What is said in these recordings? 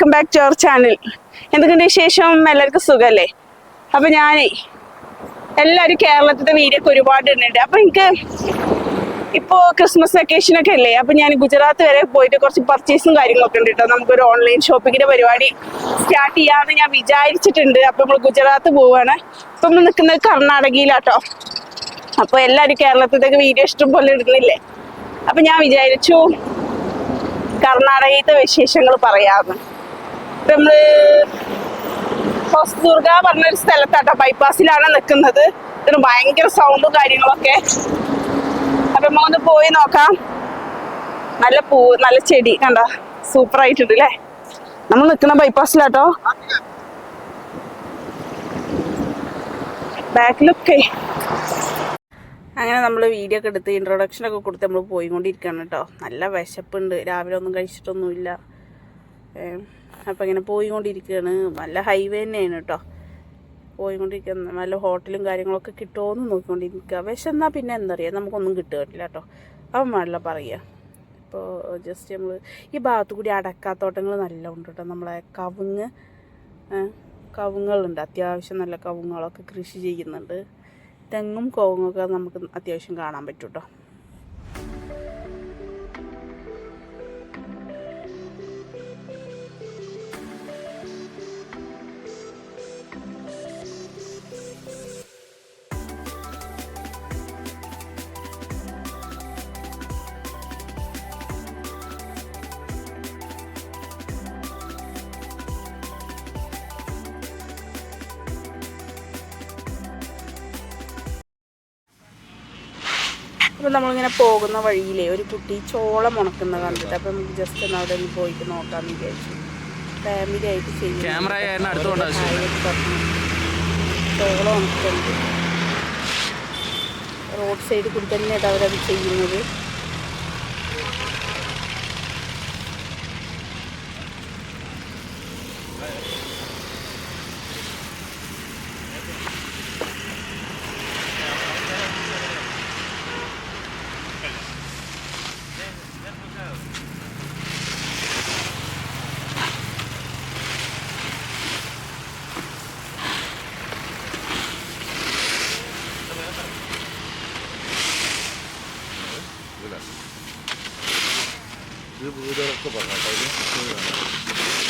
Welcome back to our channel. എന്തൊക്കെയുണ്ട് വിശേഷം? എല്ലാവർക്കും സുഖല്ലേ? അപ്പൊ ഞാൻ എല്ലാവരും കേരളത്തിന്റെ വീഡിയോ ഒക്കെ ഒരുപാട് ഇടുന്നുണ്ട്. അപ്പൊ എനിക്ക് ഇപ്പോ ക്രിസ്മസ് വെക്കേഷൻ ഒക്കെ അല്ലേ? അപ്പൊ ഞാൻ ഗുജറാത്ത് വരെ പോയിട്ട് കുറച്ച് പർച്ചേസും കാര്യങ്ങളൊക്കെ ഉണ്ട് കേട്ടോ നമുക്കൊരു ഓൺലൈൻ ഷോപ്പിങ്ങിന്റെ പരിപാടി സ്റ്റാർട്ട് ചെയ്യാമെന്ന് ഞാൻ വിചാരിച്ചിട്ടുണ്ട്. അപ്പൊ നമ്മൾ ഗുജറാത്ത് പോവാണ്. ഇപ്പൊ നമ്മൾ നിൽക്കുന്നത് കർണാടകയിലാട്ടോ. അപ്പൊ എല്ലാവരും കേരളത്തിലേക്ക് വീഡിയോ ഇഷ്ടം പോലെ ഇടുന്നില്ലേ? അപ്പൊ ഞാൻ വിചാരിച്ചു കർണാടകയിലത്തെ വിശേഷങ്ങൾ പറയാന്ന്. നമ്മൾ ഹൊസ്ദുർഗ പറഞ്ഞൊരു സ്ഥലത്താട്ടോ ബൈപ്പാസിലാണ് നിൽക്കുന്നത് ഇതിന് ഭയങ്കര സൗണ്ടും കാര്യങ്ങളൊക്കെ. അപ്പൊ നമ്മളൊന്ന് പോയി നോക്കാം. നല്ല പൂ നല്ല ചെടി കണ്ട? സൂപ്പർ ആയിട്ടുണ്ട് അല്ലേ നമ്മൾ നിൽക്കുന്ന ബൈപ്പാസിലാട്ടോ ബാക്കിലൊക്കെ അങ്ങനെ നമ്മൾ വീഡിയോ ഒക്കെ എടുത്ത് ഇൻട്രൊഡക്ഷൻ ഒക്കെ കൊടുത്ത് നമ്മൾ പോയിക്കൊണ്ടിരിക്കുകയാണ് കേട്ടോ നല്ല വിശപ്പുണ്ട്. രാവിലെ ഒന്നും കഴിച്ചിട്ടൊന്നുമില്ല. അപ്പം ഇങ്ങനെ പോയിക്കൊണ്ടിരിക്കുകയാണ് നല്ല ഹൈവേ തന്നെയാണ് കേട്ടോ പോയിക്കൊണ്ടിരിക്കുന്ന നല്ല ഹോട്ടലും കാര്യങ്ങളൊക്കെ കിട്ടുമോയെന്ന് നോക്കിക്കൊണ്ടിരിക്കുക വിശന്നാൽ പിന്നെ എന്തറിയാം? നമുക്കൊന്നും കിട്ടുകയില്ല കേട്ടോ അവൻ വേണമല്ലോ പറയുക ഇപ്പോൾ ജസ്റ്റ് നമ്മൾ ഈ ഭാഗത്തു കൂടി അടക്കാത്തോട്ടങ്ങൾ നല്ല ഉണ്ട് കേട്ടോ നമ്മളെ കവുങ്ങ് കവുങ്ങുകളുണ്ട്. അത്യാവശ്യം നല്ല കവുങ്ങുകളൊക്കെ കൃഷി ചെയ്യുന്നുണ്ട്. തെങ്ങും കവുങ്ങൊക്കെ നമുക്ക് അത്യാവശ്യം കാണാൻ പറ്റും കേട്ടോ അപ്പോൾ നമ്മളിങ്ങനെ പോകുന്ന വഴിയിലേ ഒരു കുട്ടി ചോളം ഉണക്കുന്ന കണ്ടിട്ട് അപ്പം നമുക്ക് ജസ്റ്റ് ഒന്ന് അവിടെ ഒന്ന് പോയിട്ട് നോക്കാമെന്ന് വിചാരിച്ചു. ഫാമിലി ആയിട്ട് ചെയ്യും ചോളം ഉണക്കുന്നുണ്ട്. റോഡ് സൈഡ് കൂടി തന്നെയാണ് അവരത് ചെയ്യുന്നത്. Bir bu kadar kapak. Şöyle.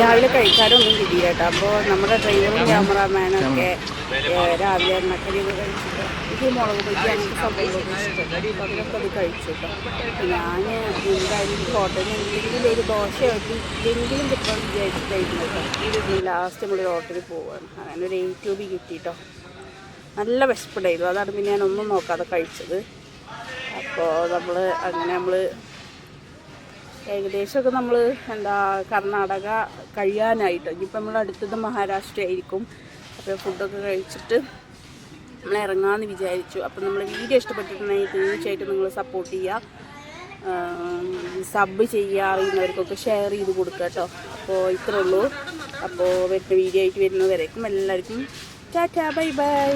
രാവിലെ കഴിക്കാനൊന്നും കിട്ടിയില്ല കേട്ടോ. അപ്പോൾ നമ്മുടെ ഡ്രൈവറും ക്യാമറാമാനും ഒക്കെ രാവിലെ എണ്ണക്കരി കഴിച്ചിട്ട് എനിക്ക് മുളക് പൊടി ഇഷ്ടപ്പെട്ടു. അപ്പോൾ അതിനൊക്കെ അത് കഴിച്ചു ഞാൻ എന്തായാലും ഹോട്ടലിൽ എന്തെങ്കിലും ഒരു ദോശയോ എന്തെങ്കിലും കിട്ടണം വിചാരിച്ചിട്ടായിരുന്നു കേട്ടോ. ലാസ്റ്റ് നമ്മൾ ഹോട്ടലിൽ പോവുകയാണ് അങ്ങനെ ഒരു എയ്റ്റ് രൂപ കിട്ടി കേട്ടോ. നല്ല വിശപ്പുണ്ടായിരുന്നു. അതാണ് പിന്നെ ഞാൻ ഒന്നും നോക്കാതെ കഴിച്ചത്. അപ്പോൾ നമ്മൾ അങ്ങനെ നമ്മൾ ഏകദേശമൊക്കെ നമ്മൾ എന്താ കർണാടക കഴിയാനായിട്ട്. ഇനിയിപ്പോൾ നമ്മൾ അടുത്തത് മഹാരാഷ്ട്ര ആയിരിക്കും അപ്പോൾ ഫുഡൊക്കെ കഴിച്ചിട്ട് നമ്മൾ ഇറങ്ങാമെന്ന് വിചാരിച്ചു. അപ്പോൾ നമ്മൾ വീഡിയോ ഇഷ്ടപ്പെട്ടിട്ടുണ്ടെങ്കിൽ തീർച്ചയായിട്ടും നിങ്ങൾ സപ്പോർട്ട് ചെയ്യുക സബ് ചെയ്യുക അറിയുന്നവർക്കൊക്കെ ഷെയർ ചെയ്ത് കൊടുക്കുക കേട്ടോ അപ്പോൾ ഇത്രേ ഉള്ളൂ. അപ്പോൾ വരുന്ന വീഡിയോ ആയിട്ട് വരുന്നവരേക്കും എല്ലാവർക്കും ടാറ്റാ ബൈ ബൈ.